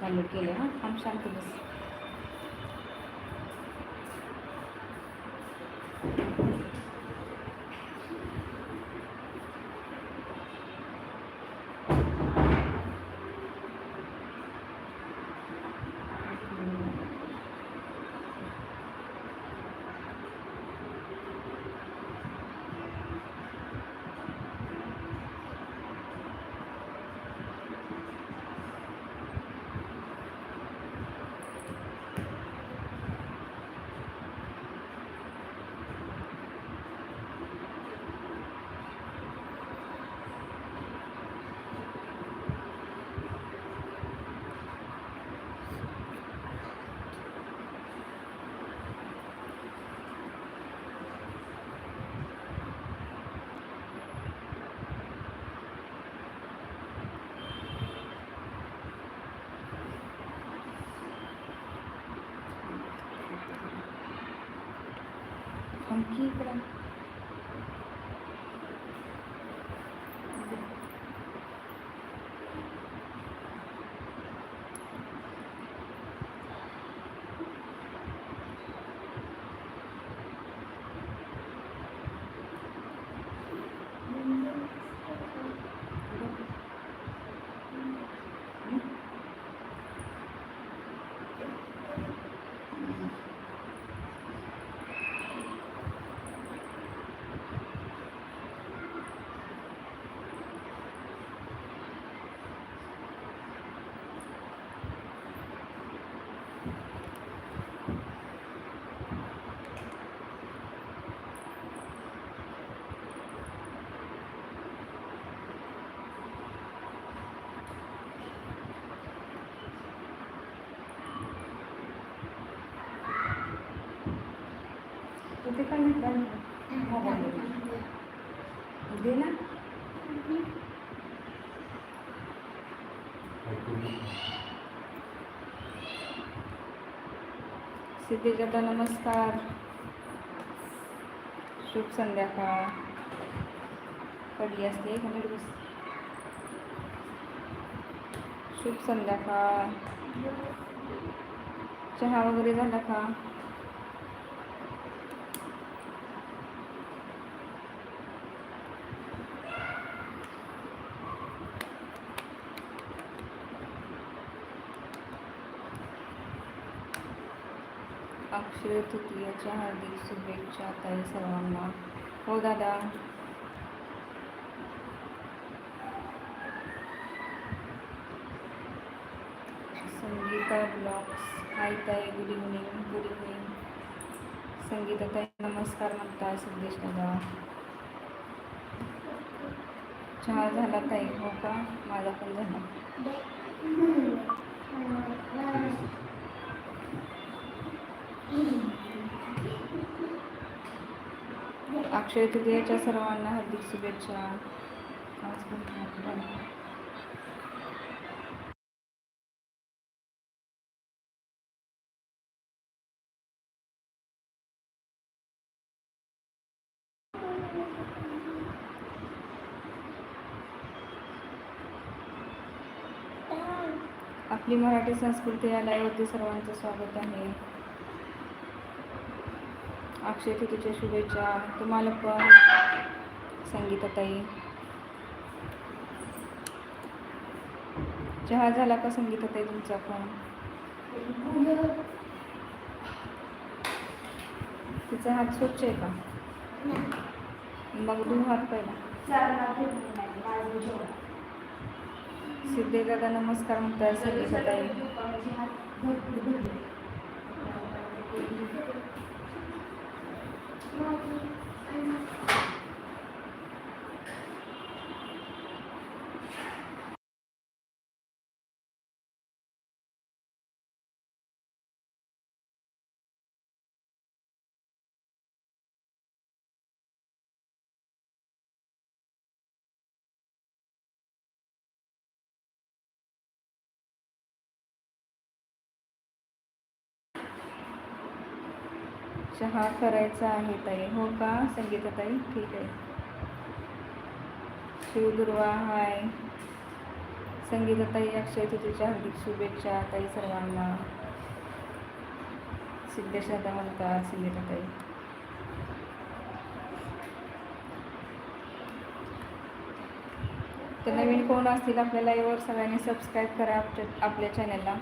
चालू केलं हां थांब शांत बस conquista इथे काय म्हटलं दे ना. सिद्धीगदा नमस्कार. शुभ संध्याकाळ. पडली असते एक मिनिट बस. शुभ संध्याकाळ. चहा वगैरे झाला का? अक्षय तृतीयाच्या हार्दिक शुभेच्छा ताई सर्वांना. हो दादा. संगीता ब्लॉग्स. हाय ताई good evening good evening. Sangeeta ताई नमस्कार म्हणताय संदेश दादा. चहा झाला ताई हो का? माझा पण झाला. अक्षय तृतीयाच्या सर्वांना हार्दिक शुभेच्छा. आपली मराठी संस्कृती या लाईव्हवरती सर्वांचं स्वागत आहे. अक्षय तृतीच्या शुभेच्छा. तुम्हाला पण. संगीताताई. चहा झाला का संगीताताई तुमचा पण? तिचा हात स्वच्छ आहे का? मग दोन हात पहिला. सिद्धे दादा नमस्कार म्हणताय संगीताताई. चहा करायचा आहे ताई. हो का? संगीता ताई ठीक आहे. शिवदुर्वा हाय. संगीताताई अक्षय तुझीच्या हार्दिक शुभेच्छा ताई सर्वांना. सिद्धेशादा म्हणतात संगीताताई. तर नवीन कोण असतील आपल्या लाईव्हवर सगळ्यांनी सबस्क्राईब करा आपल्या आपल्या चॅनलला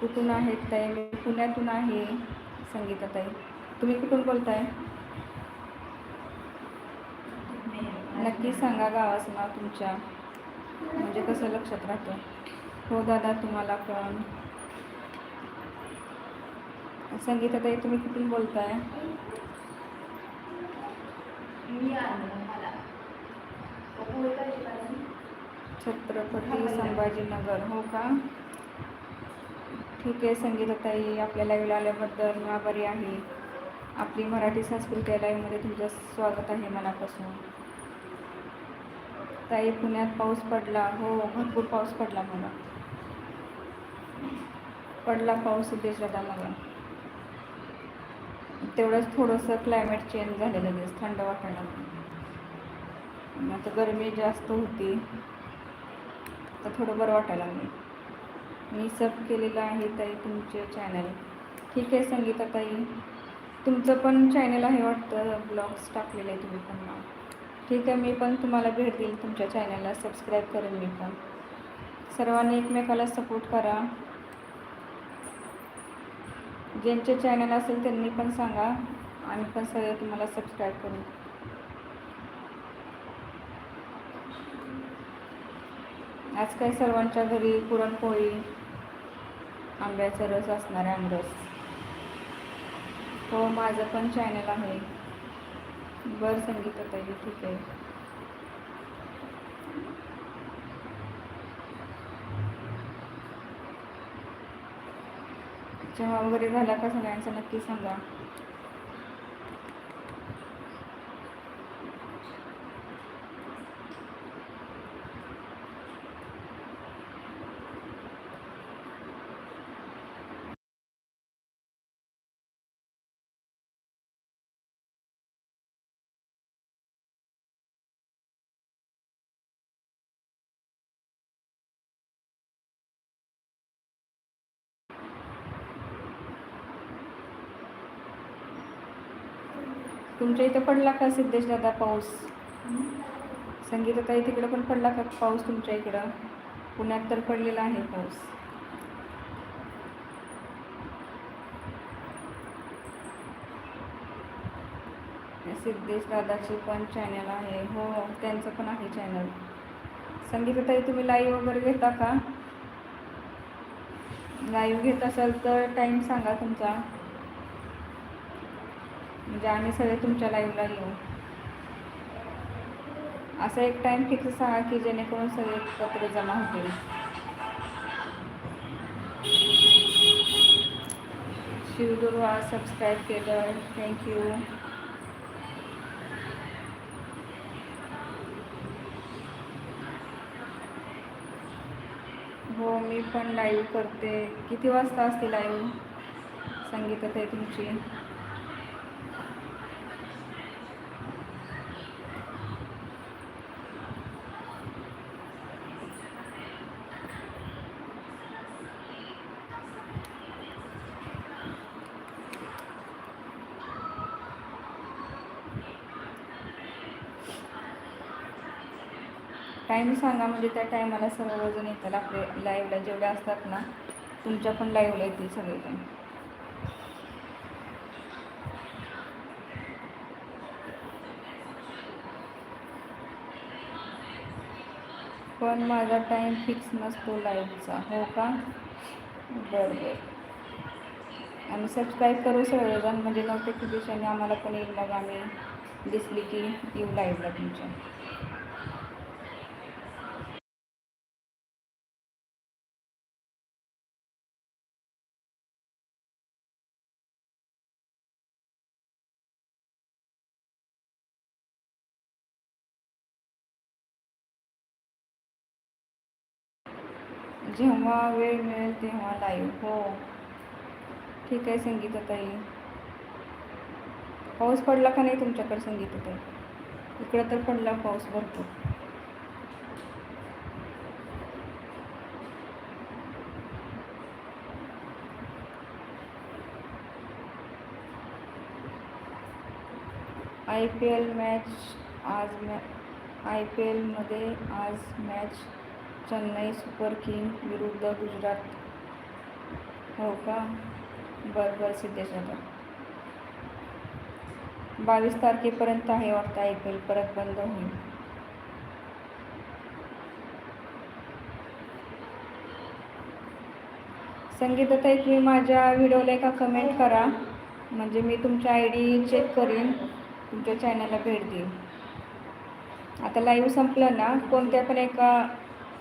कुठून आहेत ताई? मी पुण्यातून आहे संगीताताई. तुम्ही कुठून बोलताय? नक्की सांगा गावाचं नाव तुमच्या. म्हणजे कसं लक्षात राहतं? हो दादा तुम्हाला पण. संगीताताई तुम्ही कुठून बोलताय? छत्रपती संभाजीनगर हो का? ठीक आहे संगीताताई आपल्याला वेळ आल्याबद्दल मी आभारी आहे. आपली मराठी संस्कृती लाईव्हमध्ये तुमचं स्वागत आहे मनापासून. ताई पुण्यात पाऊस पडला. हो भरपूर पाऊस पडला मला. पडला पाऊस सिद्धेश दादा मला तेवढंच थोडंसं क्लायमेट चेंज झालेलं लगेच थंड वाटायला आता गरमी जास्त होती. तर थोडं बरं वाटायला लागलं मी सब केलेलं आहे ताई तुमचे चॅनल ठीक आहे संगीता ताई. तुमचं पण चॅनल आहे वाटतं ब्लॉग्स टाकलेले आहे तुम्ही पण नाव. ठीक आहे मी पण तुम्हाला भेट देईल तुमच्या चॅनलला सबस्क्राईब करेन मी पण. सर्वांनी एकमेकाला सपोर्ट करा. ज्यांचे चॅनल असेल त्यांनी पण सांगा. आम्ही पण सगळे तुम्हाला सबस्क्राईब करू. आज काय सर्वांच्या घरी पुरणपोळी आंब्याचा रस असणार आहे आमरस. हो माझं पण चॅनल आहे. बरं संगीता ताई ठीक आहे. चहा वगैरे झाला का सगळ्यांचा? नक्की सांगा. तुमच्या इथं पडला का सिद्धेश दादा पाऊस? संगीताताई तिकडं पण पडला का पाऊस तुमच्या इकडं? पुण्यात तर पडलेला आहे पाऊस. सिद्धेश दादाचे पण चॅनल आहे. हो त्यांचं पण आहे चॅनल संगीताताई तुम्ही लाईव्ह वगैरे घेता का? लाईव्ह घेत असाल तर टाईम सांगा तुमचा. म्हणजे आम्ही सगळे तुमच्या लाईव्हला येऊ. असा एक टाईम फिक्स सांगा की जेणेकरून सगळे कपडे जमा होतील. शिवदुर्वा सबस्क्राईब केलं. थँक्यू हो मी पण लाईव्ह करते. किती वाजता असते लाईव्ह संगीतात आहे तुमची? टाईम सांगा म्हणजे त्या टायमाला सर्वजण येतात आपले लाईव्हला जेवढे असतात ना तुमच्या पण लाईव्हला येतील सगळेजण. पण माझा टाईम फिक्स नसतो लाईव्हचा हो का? बरं बरं आम्ही सबस्क्राईब करू सगळेजण म्हणजे नोटिफिकेशन आम्हाला पण येईल मग आम्ही दिसली की येऊ लाईव्हला तुमच्या. जेव्हा वेळ मिळेल तेव्हा लाईव्ह हो. ठीक आहे संगीताताई. पाऊस पडला का नाही तुमच्याकडे संगीताताई? इकडं तर पडला पाऊस भरतो आय पी एल मॅच आज मॅ आय पी एलमध्ये आज मॅच चेन्नई सुपर किंग विरुद्ध गुजरात. हो का? बरं बरं सिद्धेश दादा बावीस तारखेपर्यंत आहे वाटतं आय पी एल परत बंद होईल. संगीताताई तुम्ही माझ्या व्हिडिओला एका कमेंट करा. म्हणजे मी तुमच्या आय डी चेक करीन. तुमच्या चॅनलला भेट देईन. आता लाईव्ह संपलं ना कोणत्या पण एका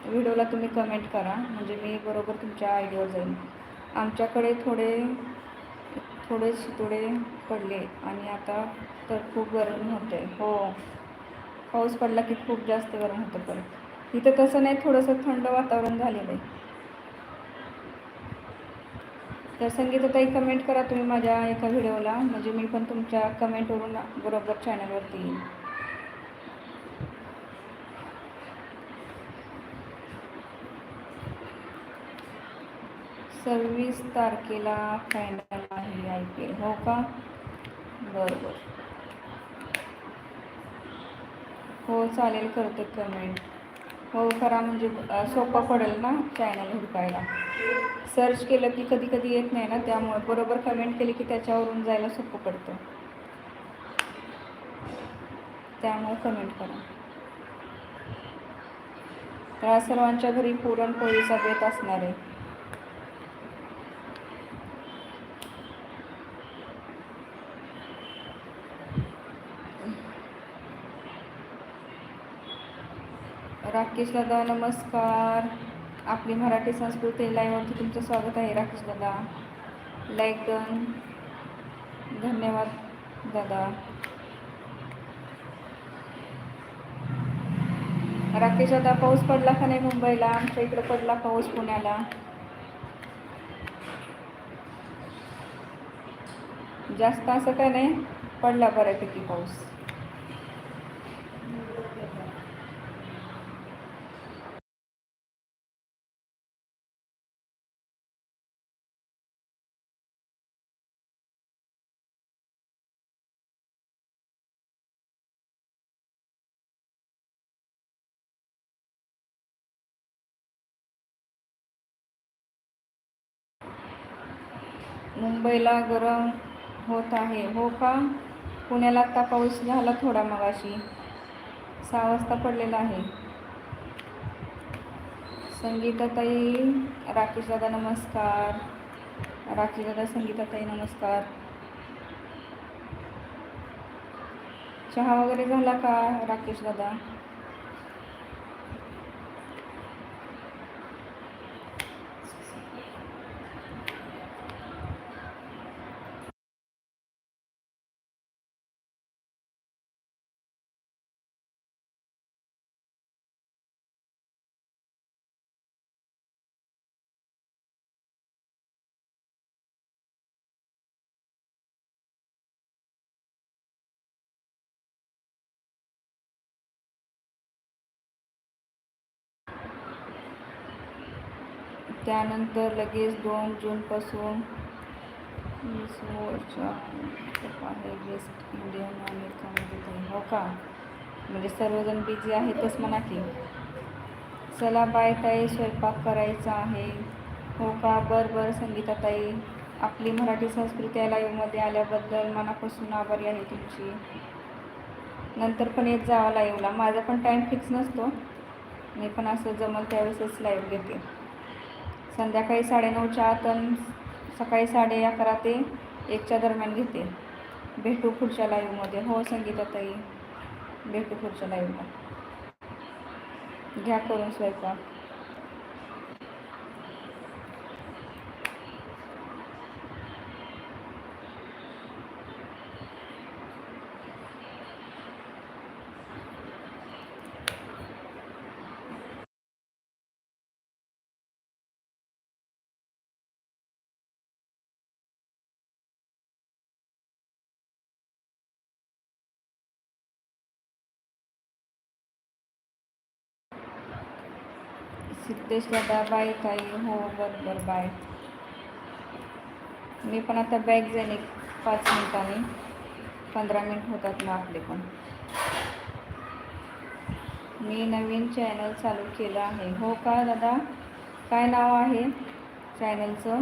व्हिडिओला तुम्ही कमेंट करा. म्हणजे मी बरोबर तुमच्या आयडियावर जाईल जाईन. आमच्याकडे थोडे थोडे शितोडे पडले आणि आता तर खूप गरम होते हो. पाऊस पडला की खूप जास्त गरम होतं परत. इथं तसं नाही थोडंसं थंड वातावरण झालेलं आहे. तर संगीताताई कमेंट करा तुम्ही माझ्या एका व्हिडिओला. म्हणजे मी पण तुमच्या कमेंटवरून बरोबर चॅनलवरती येईन. सव्वीस तारखेला फायनल आहे आय पी एल हो का? बरं बरं हो चालेल करते कमेंट हो करा म्हणजे सोपं पडेल ना चॅनल हुडकायला. सर्च केलं की कधी कधी येत नाही ना त्यामुळे बरोबर कमेंट केली की त्याच्यावरून जायला सोपं पडतं. त्यामुळे कमेंट करा. त्या सर्वांच्या घरी पुरणपोळीचा बेत असणार आहे. राकेश दादा नमस्कार. आपली मराठी संस्कृती लाईव्हवरती तुमचं स्वागत आहे राकेश दादा. लाईक डन धन्यवाद दादा. राकेश दादा पाऊस पडला का नाही मुंबईला? आमच्या इकडे पडला पाऊस पुण्याला. जास्त असं काय नाही पडला बऱ्यापैकी पाऊस. मुंबईला गरम होत आहे. हो का? पुण्याला आत्ता पाऊस झाला थोडा मगाशी. सहा वाजता पडलेला आहे. संगीताताई राकेश दादा नमस्कार. राकेश दादा संगीताताई नमस्कार. चहा वगैरे झाला का राकेश दादा त्यानंतर लगेच दोन जूनपासून वीस आहे वेस्ट इंडियन अमेरिकामध्ये हो का? म्हणजे सर्वजण बिझी आहेतच म्हणा की चला बाय ताई स्वयंपाक करायचा आहे. हो का? बरं बरं संगीताताई आपली मराठी संस्कृती या लाईव्हमध्ये आल्याबद्दल मनापासून आभारी आहे तुमची. नंतर पण येत जावा लाईव्हला माझा पण टाईम फिक्स नसतो. मी पण असं जमल त्यावेळेसच लाईव्ह घेते. संध्याकाळी साडेनऊच्या आत सकाळी साडे अकरा ते एकच्या दरम्यान घेते. भेटू पुढच्या लाईव्हमध्ये हो संगीताताई भेटू पुढच्या लाईव्हला घ्या करून स्वयंपाक. सिद्धेश दादा बाय ताई. हो बरोबर बाय मी पण आता बॅग जाईन एक पाच मिनिटांनी. पंधरा मिनिट होतात मग आपले पण. मी नवीन चॅनल चालू केलं आहे. हो का दादा? काय नाव आहे चॅनलचं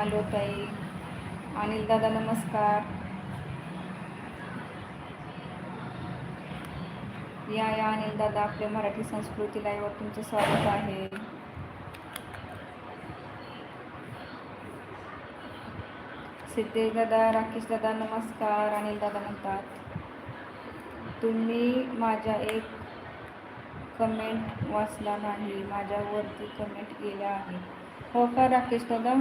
मी ताई. अनिल दादा नमस्कार. या या अनिल दादा आपल्या मराठी संस्कृती लाईव्हवर तुमचं स्वागत आहे. सिद्धेश दादा राकेश दादा नमस्कार. अनिल दादा म्हणतात तुम्ही माझ्या एक कमेंट वाचला नाही माझ्यावरती कमेंट केल्या आहे हो का राकेश दादा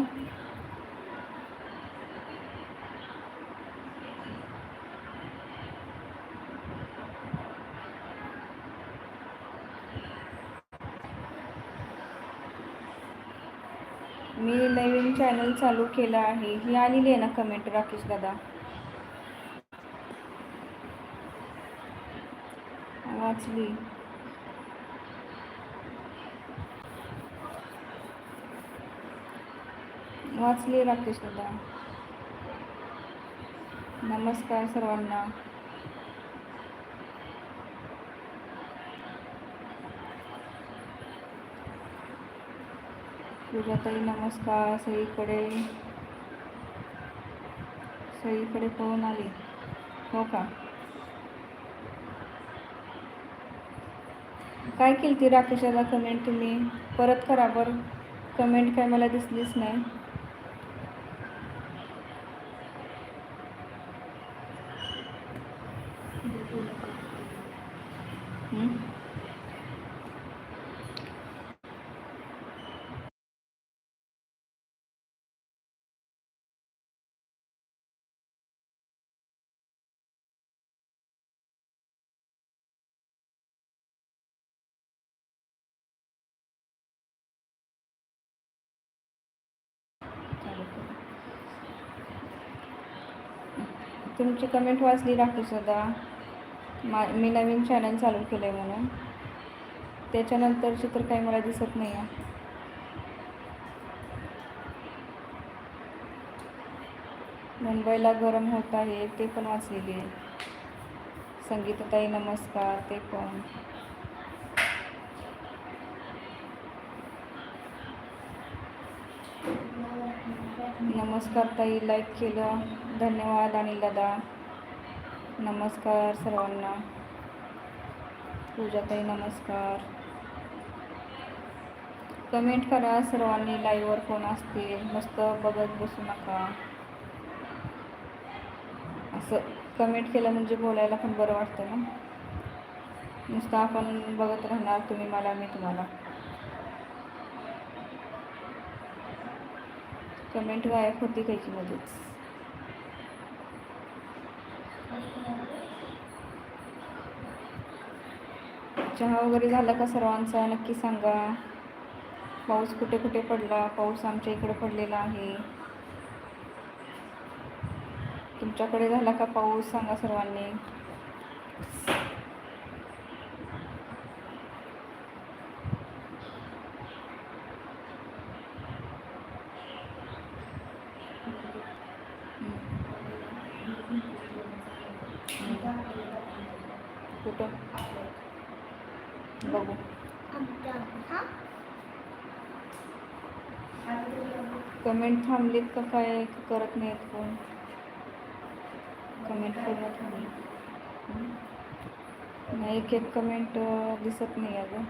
मी नवीन चॅनल चालू केलं आहे. ही आलेली आहे ना कमेंट राकेश दादा. वाचली. वाचली राकेश दादा. नमस्कार सर्वांना. पूजाताई नमस्कार. सगळीकडे सगळीकडे पळून आली. हो का? काय केली ती राकेशाला कमेंट तुम्ही? परत करा बरं. कमेंट काय मला दिसलीच नाही हं? चालू करू. तुमची कमेंट वाचली राकेश मा मी नवीन चॅनल चालू केलं आहे म्हणून. त्याच्यानंतरची तर काही मला दिसत नाही आहे मुंबईला गरम होत आहे ते पण वाचलेली आहे. संगीतताई नमस्कार ते पण. नमस्कार ताई लाईक केलं. धन्यवाद. अनिल दादा नमस्कार सर्वांना. पूजाताई नमस्कार. कमेंट करा. सर्वांनी लाईव्हवर कोण असतील? मस्त बघत बसू नका. असं कमेंट केलं म्हणजे बोलायला पण बरं वाटतं ना. नुसतं आपण बघत राहणार तुम्ही मला मी तुम्हाला. कमेंट गायब होती त्याची मध्येच चहा वगैरे झाला का सर्वांचा? नक्की सांगा. पाऊस कुठे कुठे पडला? पाऊस आमच्या इकडे पडलेला आहे. तुमच्याकडे झाला का पाऊस? सांगा सर्वांनी. कुठं बघू. कमेंट थांबलीत का काय? करत नाहीत कोण? कमेंट कर थांबली? नाही एक एक कमेंट दिसत नाही अगं.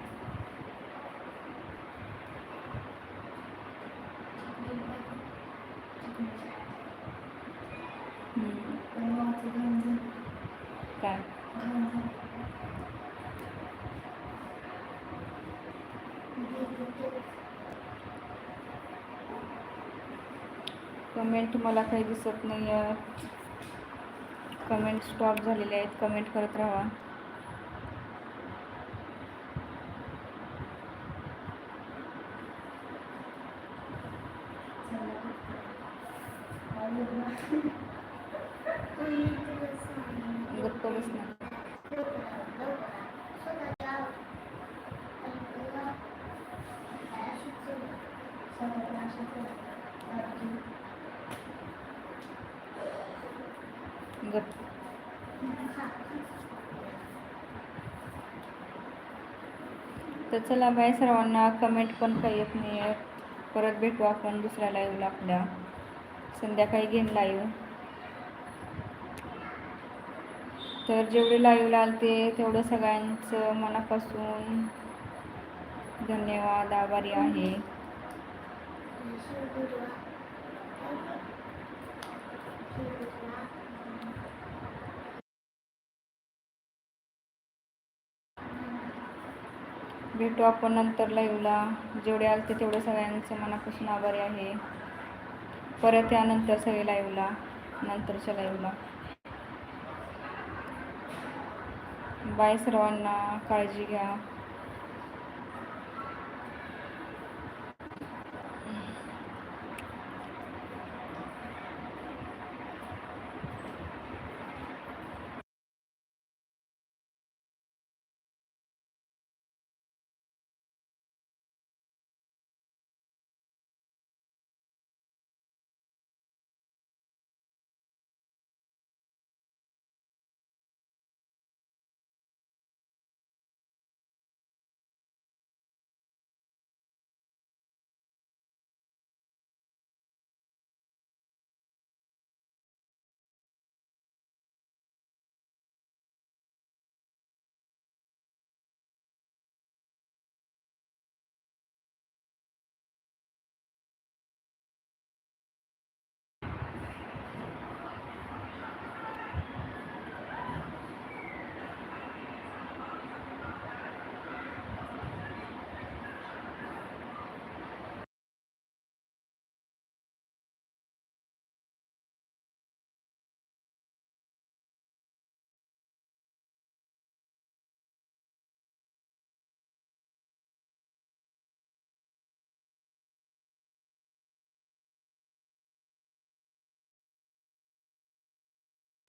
कमेंट मला काही दिसत नाही आहेत कमेंट स्टॉप झालेले आहेत. कमेंट करत राहा गप्प बस ना गप तर चला बाय सर्वांना कमेंट पण काही येत नाही आहे परत भेटू आपण दुसऱ्या लाईव्हला आपल्या. संध्याकाळी घेईन लाईव्ह तर जेवढे लाईव्ह आलते तेवढं सगळ्यांचं मनापासून धन्यवाद आभारी आहे. भेटू आपण नंतर लाईव्हला जेवढे आलते तेवढे सगळ्यांचं मनापासून आभारी आहे. परत यानंतर सगळे लाईव्हला नंतरच्या लाईव्हला बाय सर्वांना. काळजी घ्या.